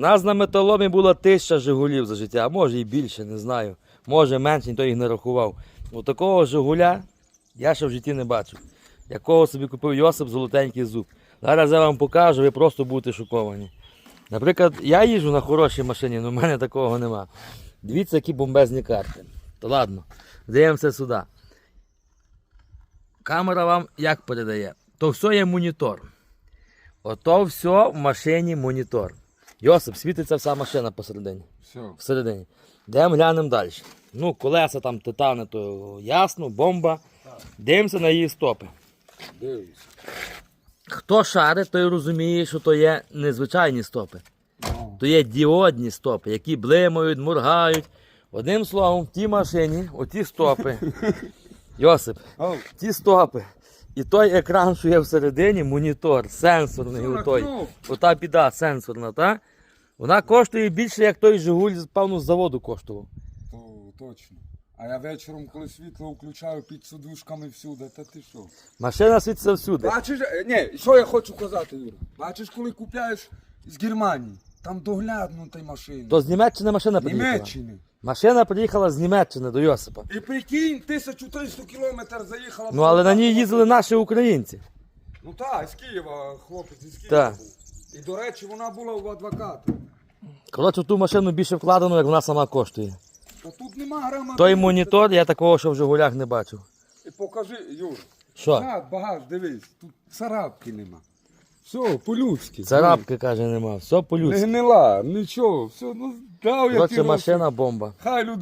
Нас на металомі було тисяча Жигулів за життя, може і більше, не знаю. Може менше, ніхто їх не рахував. Ну такого Жигуля я ще в житті не бачив. Якого собі купив Йосип золотенький зуб. Зараз я вам покажу, ви просто будете шоковані. Наприклад, я їжджу на хорошій машині, але в мене такого нема. Дивіться, які бомбезні карти. То ладно, дивимося сюди. Камера вам як передає? То все є монітор. Ото все в машині монітор. Йосип, світиться вся машина посередині. Все. Всередині. Йдемо глянемо далі. Ну, колеса там титани, то ясно, бомба. Дивимося на її стопи. Дивись. Хто шарить, той розуміє, що то є незвичайні стопи. Ну, То є діодні стопи, які блимають, моргають. Одним словом, в тій машині, оті стопи. Йосип, ті стопи. І той екран, що є всередині, монітор, сенсорний. Отой. Ота біда сенсорна, та? Вона коштує більше, як той Жигуль, певно, з заводу коштував. То точно. А я вечором, коли світло включаю під сидушками всюди, та ти що? Машина світиться всюди. Бачиш, е, ні, що я хочу казати, Юра? Бачиш, коли купляєш з Германії, там доглядно та машини. То з Німеччини машина приїхала. Німеччини. Машина приїхала з Німеччини до Йосипа. І прикинь, 1300 кілометрів заїхала. Ну але на ній їздили наші українці. Ну так, з Києва, хлопець із Києва Так. був. І до речі, вона була у адвоката. Коротше, в ту машину більше вкладено, як вона сама коштує. Та тут нема грама. Той монітор, я такого ще в Жигулях не бачив. І покажи, Юр. Що? Так, багаж, дивись, тут царапки нема. Все, по-людськи. Царапки, каже, нема. Все Не по-людськи. гнила, нічого, все, ну дав я ті Коротше, машина бомба. Хай люди